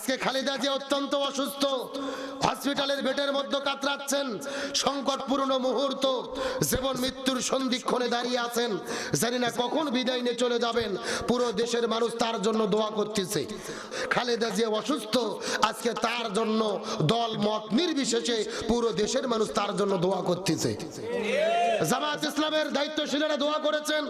আজকে খালেদা জিয়া অত্যন্ত অসুস্থ। হসপিটালের বেডের মধ্যে কাতরাচ্ছেন। সংকটপূর্ণ মুহূর্ত। জীবন মৃত্যুর সন্ধিক্ষণে দাঁড়িয়ে আছেন। জানি না কখন বিদায় নিয়ে চলে যাবেন। পুরো দেশের মানুষ তার জন্য দোয়া করতেছে। খালেদা জিয়া অসুস্থ। আজকে তার জন্য দল মত নির্বিশেষে পুরো দেশের মানুষ তার জন্য দোয়া করতেছে। জামাত ইসলামের দায়িত্বশীলেরা দোয়া করেছেন,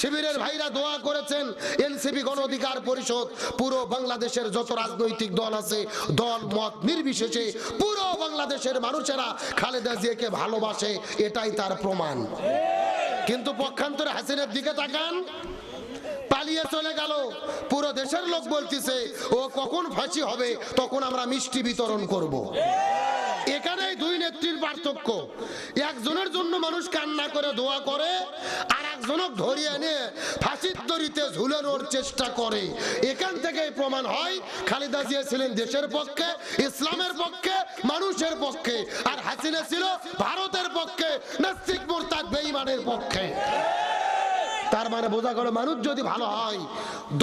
শিবিরের ভাইরা দোয়া করেছেন, এনসিপি গণ অধিকার পরিষদ, পুরো বাংলাদেশের যত রাজনৈতিক দল আছে, দল, মত নির্বিশেষে পুরো বাংলাদেশের মানুষেরা খালেদা জিয়াকে ভালোবাসে, এটাই তার প্রমাণ। কিন্তু পক্ষান্তরে হাসিনের দিকে তাকান, পালিয়ে চলে গেল। পুরো দেশের লোক বলতেছে, ও কখন ফাঁসি হবে, তখন আমরা মিষ্টি বিতরণ করব। এখানেই দুই নেত্রীর পার্থক্য। একজনের জন্য মানুষ কান্না করে, দোয়া করে, আর একজনক ধরিয়ে এনে ফাঁসির দড়িতে ঝুলানোর চেষ্টা করে। এখান থেকেই প্রমাণ হয়, খালেদা জিয়া ছিলেন দেশের পক্ষে, ইসলামের পক্ষে, মানুষের পক্ষে, আর হাসিনা ছিল ভারতের পক্ষে, নাস্তিক মোরতাদ বেঈমানের পক্ষে। তার মানে বোঝা গেল মানুষ যদি ভালো হয়,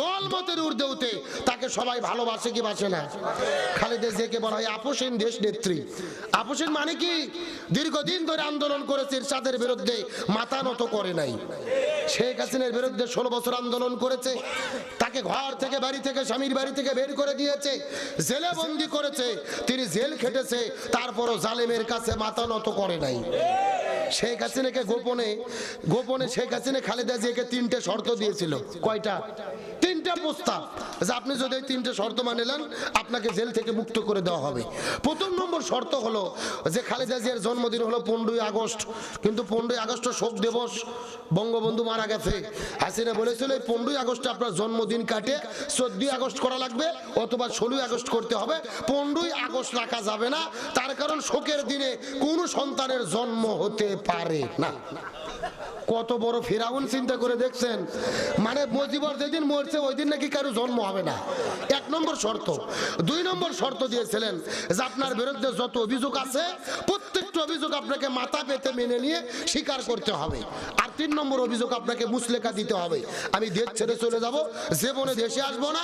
দল মতের উঠে তাকে সবাই ভালোবাসে কি বাসে না? খালেদা জিয়াকে বলা হয় আপোষহীন দেশ নেত্রী। আপোষহীন মানে কি? দীর্ঘদিন ধরে আন্দোলন করেছে ইরশাদের বিরুদ্ধে মাথা নত করে নাই। শেখ হাসিনার বিরুদ্ধে ষোলো বছর আন্দোলন করেছে, তাকে ঘর থেকে, বাড়ি থেকে, স্বামীর বাড়ি থেকে বের করে দিয়েছে, জেলে বন্দি করেছে, তিনি জেল খেটেছে, তারপরও জালেমের কাছে মাথা নত করে নাই। শেখ হাসিনাকে গোপনে গোপনে শেখ হাসিনা খালেদা জিয়াকে তিনটে শর্ত দিয়েছিল। কয়টা? তিনটা প্রস্তাব। যে আপনি যদি এই তিনটে শর্ত মানে নেন, আপনাকে জেল থেকে মুক্ত করে দেওয়া হবে। প্রথম নম্বর শর্ত হলো যে খালেদা জিয়ার জন্মদিন হলো পনেরোই আগস্ট। কিন্তু পনেরোই আগস্ট শোক দিবস, বঙ্গবন্ধু মারা গেছে। হাসিনা বলেছিল, এই পনেরোই আগস্টে আপনার জন্মদিন কাটে, চোদ্দই আগস্ট করা লাগবে অথবা ষোলোই আগস্ট করতে হবে। পনেরোই আগস্ট রাখা যাবে না, তার কারণ শোকের দিনে কোনো সন্তানের জন্ম হতে পারে না। কত বড় ফেরাউন চিন্তা করে দেখছেন? মানে মজিবর যেদিন মরছে ওই দিন নাকি কারও জন্ম হবে না। এক নম্বর শর্ত। দুই নম্বর শর্ত দিয়েছিলেন যে আপনার বিরুদ্ধে যত অভিযোগ আছে, প্রত্যেকটা অভিযোগ আপনাকে মাথা পেতে মেনে নিয়ে স্বীকার করতে হবে। আর তিন নম্বর অভিযোগ আপনাকে মুসলেখা দিতে হবে। আমি দেশ ছেড়ে চলে যাব, জীবনে দেশে আসব না,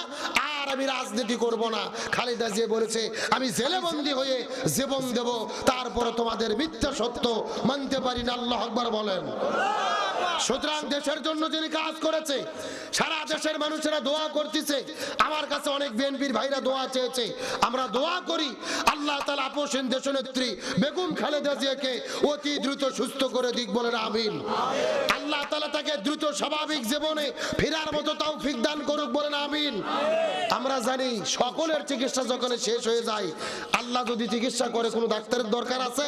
আর আমি রাজনীতি করব না। খালেদা যে বলেছে, আমি জেলে বন্দি হয়ে জীবন দেব তারপরে তোমাদের মিথ্যা সত্য মানতে পারি না, আল্লাহ আকবার বলেন। সুতরাং দেশের জন্য যিনি কাজ করেছে, সারা দেশের মানুষেরা দোয়া করতেছে। আমার কাছে অনেক বিএনপির ভাইরা দোয়া চেয়েছে। আমরা দোয়া করি, আল্লাহ তালা আপোষেন দেশনেত্রী বেগম খালেদা জিয়াকে অতি দ্রুত সুস্থ করে দিক বলেন, আমিন। আল্লাহ তালা তাকে দ্রুত স্বাভাবিক জীবনে ফেরার মতো তাও দান করুক বলেন, আমিন। আমরা জানি সকলের চিকিৎসা যখন শেষ হয়ে যায়, আল্লাহ যদি চিকিৎসা করে, কোনো ডাক্তারের দরকার আছে?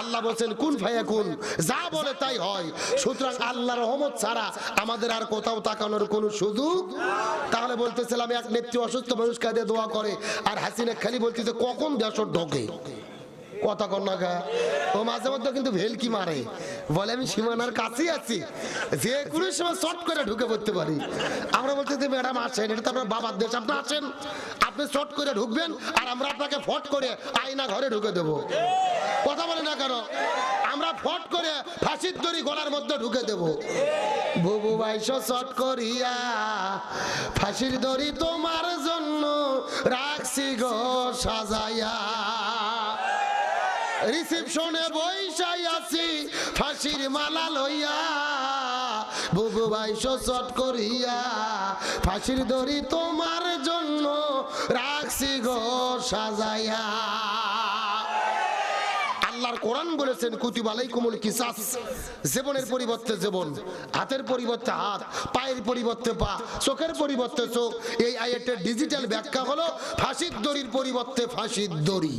আল্লাহ বলছেন, কোন ভাইয়া কোন যা বলে তাই হয়। সুতরাং আল্লাহ রহমত ছাড়া আমাদের আর কোথাও তাকানোর কোনো সুযোগ? তাহলে বলতেছিলাম, এক নেত্রী অসুস্থ মানুষ কাঁদে দোয়া করে, আর হাসিনা খালি বলতেছে, কখন দেশর ঢোকে? কথা গা। ও মাঝে মধ্যে কিন্তু ভেলকি মারে। বলে, আমি সীমানার কাছেই আছি। যে কোনো সময় শর্ট করে ঢুকে পড়তে পারি। আমরা বলতে যে ম্যাডাম আসেন, এটা তো আপনার বাবার দেশ। আপনি আসেন। আপনি শর্ট করে ঢুকবেন আর আমরা আপনাকে ফট করে আয়না ঘরে ঢুকে দেবো। কথা বলে না কেন? আমরা ফট করে ফাঁসির দড়ি গলার মধ্যে ঢুকে দেব। বুবু বাইশ শট করিয়া ফাঁসির দড়ি তোমার জন্য রাখছি গো, সাজাইয়া। রিসেপশনে বৈশাই আছি ফাঁসির মালা লইয়া। বুবু বাইশ চট করিয়া ফাঁসির দড়ি তোমার জন্য রাখছি গো সাজাইয়া। আল্লাহর কোরআন বলেছেন কুতিবালাই কুমুল কিসাস। জীবনের পরিবর্তে জীবন হাতের পরিবর্তে হাত পায়ের পরিবর্তে পা চোখের পরিবর্তে চোখ। এই আয়াতের ডিজিটাল ব্যাখ্যা হলো ফাঁসির দড়ির পরিবর্তে ফাঁসির দড়ি।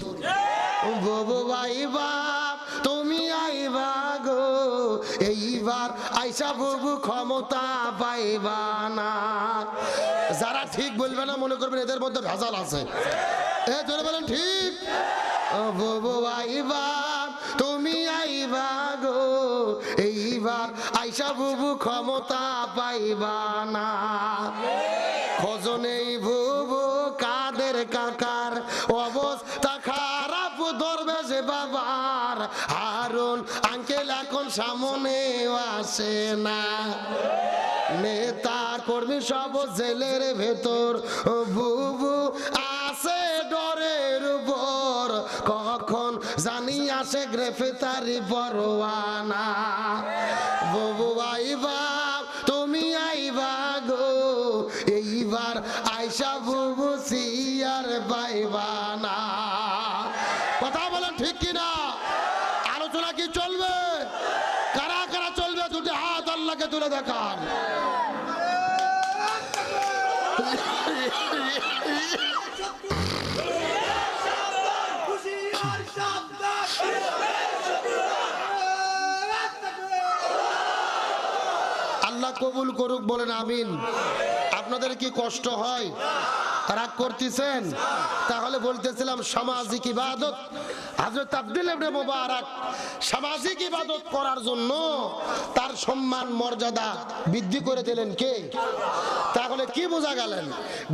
তুমি আইবা গো। ক্ষমতা যারা ঠিক বলবে না মনে করবেন এদের মধ্যে ভেজাল আছে। বলেন ঠিক। তুমি আইবা গো। এইবার আইসা বুবু ক্ষমতা পাইবা না। খোঁজনেই বুবু সামনে আসে না। নেতা কর্মী সব জেলের ভেতর। বুবু আছে কখন জানি আসে গ্রেফতারি পরোয়ানা। ববু আইবা তুমি আইবা গো এইবার আইসা বুবু সিয়ার পাইবা না কথা বলেন ঠিক কিনা আলোচনা কি চলবে কারা কারা চলবে দুটি হাত তুলে দেখান। আল্লাহ কবুল করুক বলেন আমিন। আপনাদের কি কষ্ট হয়? রাগ করতেছেন? তাহলে বলতেছিলাম, সামাজিক ইবাদত। হযরত আব্দুল ইবনে মুবারক সামাজিক ইবাদত করার জন্য তার সম্মান, মর্যাদা বৃদ্ধি করে দিলেন কে? তাহলে কি বোঝা গেলেন?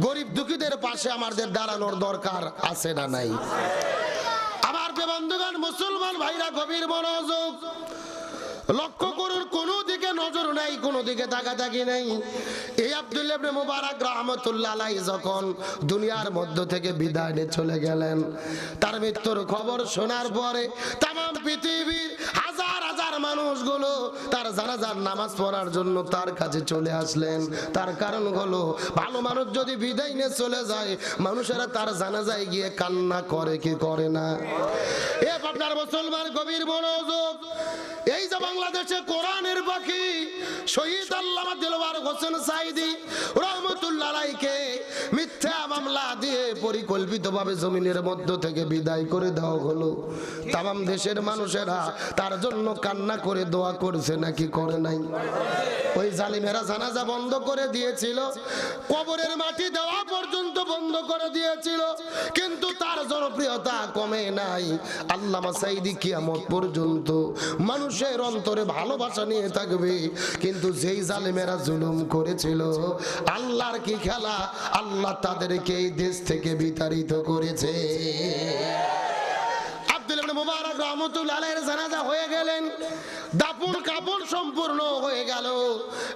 গরিব দুঃখীদের পাশে আমাদের দাঁড়ানোর দরকার আছে না নাই? আমার বন্ধুগণ, মুসলমান ভাইরা, গভীর মনোযোগ লক্ষ্য করুন কোন দিকে নজর নাই, কোনো দিকে তাকাতাকি নাই। এই আব্দুল মুবারক রহমতুল্লাহ যখন দুনিয়ার মধ্য থেকে বিদায় নিয়ে চলে গেলেন, তার মৃত্যুর খবর শোনার পরে তাম পৃথিবীর হাজার হাজার মানুষগুলো তার জানাজার নামাজ পড়ার জন্য তার কাছে চলে আসলেন। তার কারণ হলো, ভালো মানুষ যদি বিদায় নিয়ে চলে যায়, মানুষেরা তার জানাজায় গিয়ে কান্না করে কি করে না? এ আপনার মুসলমান গভীর মনোযোগ। এই যে বাংলাদেশে কোরআনের পাখি, শহীদ আল্লামা দিলওয়ার হোসেন সাইদি রহমতুল্লাহ আলাইকে মিথ্যা মামলা দিয়ে পরিকল্পিতভাবে জমিনের মধ্য থেকে বিদায় করে দেওয়া হলো। তাম দেশের মানুষেরা তার জন্য কান্না করে দোয়া করছে নাকি করে নাই? ওই জালিমেরা জানাজা বন্ধ করে দিয়েছিল, কবরের মাটি দেওয়া পর্যন্ত বন্ধ করে দিয়েছিল, কিন্তু তার জনপ্রিয়তা কমে নাই। আল্লামা সাইদি কিয়ামত পর্যন্ত মানুষের অন্তরে ভালোবাসা নিয়ে থাকবে, কিন্তু যেই জালিমেরা জুলুম করেছিল, আল্লাহর কি খেলা? আল্লাহ তাদেরকে এই দেশ থেকে বিতাড়িত করেছে। ইবনে মুবারক রহমতুল্লাহ জানাজা হয়ে গেলেন। দাফন কাপড় সম্পূর্ণ হয়ে গেল।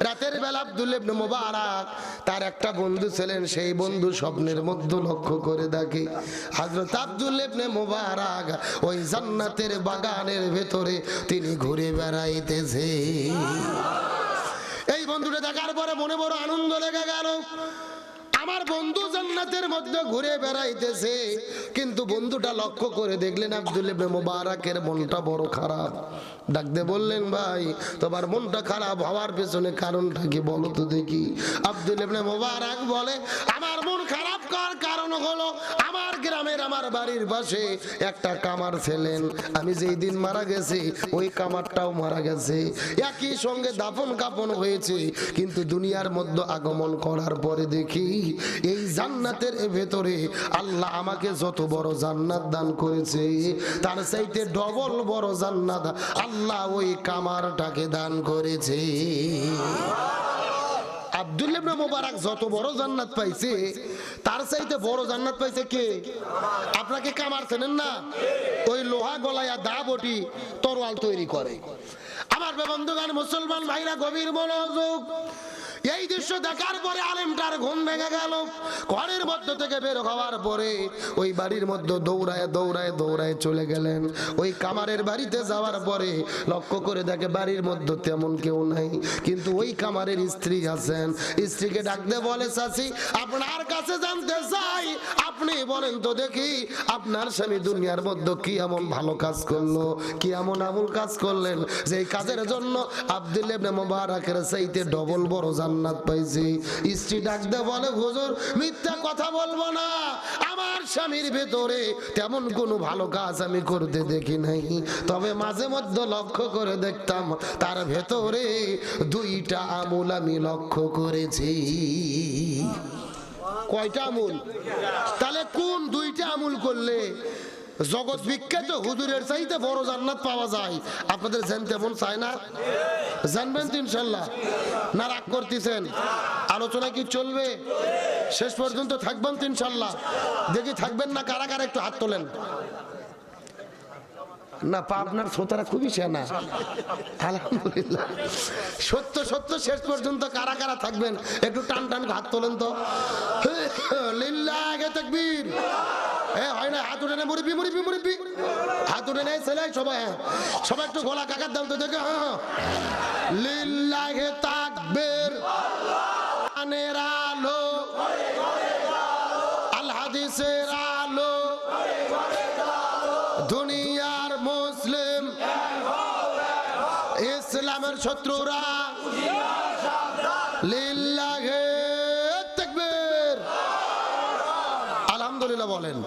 রাতের বেলা আব্দুল ইবনে মুবারক, তার একটা বন্ধু ছিলেন, সেই বন্ধু স্বপ্নের মধ্যে লক্ষ্য করে দেখে, হযরত আব্দুল ইবনে মুবারক ওই জান্নাতের বাগানের ভেতরে তিনি ঘুরে বেড়াইতেছে। এই বন্ধুটা দেখার পরে মনে বড় আনন্দ লেগে গেল। আমার বন্ধু জান্নাতের মধ্যে ঘুরে বেড়াইতেছে। কিন্তু বন্ধুটা লক্ষ্য করে দেখলেন আব্দুল ইবনে মুবারকের মনটা বড় খারাপ। ডাকতে বললেন, ভাই, তোমার মনটা খারাপ হওয়ার পেছনে কারণটা কি বলো তো দেখি। আব্দুল ইবনে মুবারক বলে আমার মন খারাপ করার কারণ হলো আমার গ্রামের আমার বাড়ির পাশে একটা কামার ছিলেন। আমি যেই দিন মারা গেছি, ওই কামারটাও মারা গেছে। একই সঙ্গে দাফন কাপন হয়েছে, কিন্তু দুনিয়ার মধ্যে আগমন করার পরে দেখি এই জান্নাতের ভেতরে আল্লাহ আমাকে যত বড় জান্নাত দান করেছে, তার চাইতে ডবল বড় জান্নাত আল্লাহ ওই কামারটাকে দান করেছে। আব্দুল ইবনে মোবারক যত বড় জান্নাত পাইছে, তার চাইতে বড় জান্নাত পাইছে কে? আপনাকে কামার চেনেন না? ওই লোহা গলায়া দা বটি তরোয়াল তৈরি করে। আমার বন্ধুগান মুসলমান ভাইরা, গভীর মনোযোগ এই দৃশ্য দেখার পরে আলেমটার ঘুম ভেঙে গেল। ঘরের মধ্য থেকে বের হওয়ার পরে ওই বাড়ির মধ্যে দৌড়ায় দৌড়ায় দৌড়ায় চলে গেলেন। ওই কামারের বাড়িতে যাওয়ার পরে লক্ষ্য করে দেখে বাড়ির মধ্যে তেমন কেউ নাই। কিন্তু ওই কামারের স্ত্রী আছেন। স্ত্রীকে ডাকতে বলে, চাচি, আপনার কাছে জানতে চাই। আপনি বলেন তো দেখি, আপনার স্বামী দুনিয়ার মধ্যে কি এমন ভালো কাজ করল, কি এমন আমুল কাজ করলেন? যে কাজের জন্য আব্দুল ইবনে মুবারকের চাইতে ডবল বড় জান্নাত পাইছি। স্ত্রী ডাকতে বলে, হুজুর, মিথ্যা কথা বলব না। আমার স্বামীর ভেতরে তেমন কোনো ভালো কাজ আমি করতে দেখি নাই। তবে মাঝে মধ্যে লক্ষ্য করে দেখতাম, তার ভেতরে দুইটা আমুল আমি লক্ষ্য করেছি। কয়টা আমুল? তাহলে কোন দুইটা আমুল করলে জগৎ বিখ্যাত, হুজুরের চাইতে বড় জান্নাত পাওয়া যায়। আপনাদের জানতে মন চায় না? জানবেন তো ইনশাল্লাহ। না রাগ করতেছেন। আলোচনা কি চলবে? শেষ পর্যন্ত থাকবেন তো ইনশাল্লাহ। দেখি থাকবেন না কারা কারা একটু হাত তোলেন। না, পা আপনার শ্রোতারা খুবই সেনা। আলহামদুলিল্লাহ। সত্য সত্য, শেষ পর্যন্ত কারা কারা থাকবেন? একটু টান টান হাত তোলেন তো। লিল্লাহ আগে তাকবীর। এ হয় না, হাত উঠে নে মুরব্বি মুরব্বি মুরব্বি হাত উঠে নেয় ছেলে সবাই হ্যাঁ সবাই একটু গলা কাকার দাম তো দেখে হ্যাঁ হ্যাঁ। লিল্লাহে তাকবীর আনের আলো, আল হাদিসের আলো, দুনিয়ার মুসলিম, ইসলামের শত্রুরা, লিল্লাহে তাকবীর আলহামদুলিল্লাহ বলেন।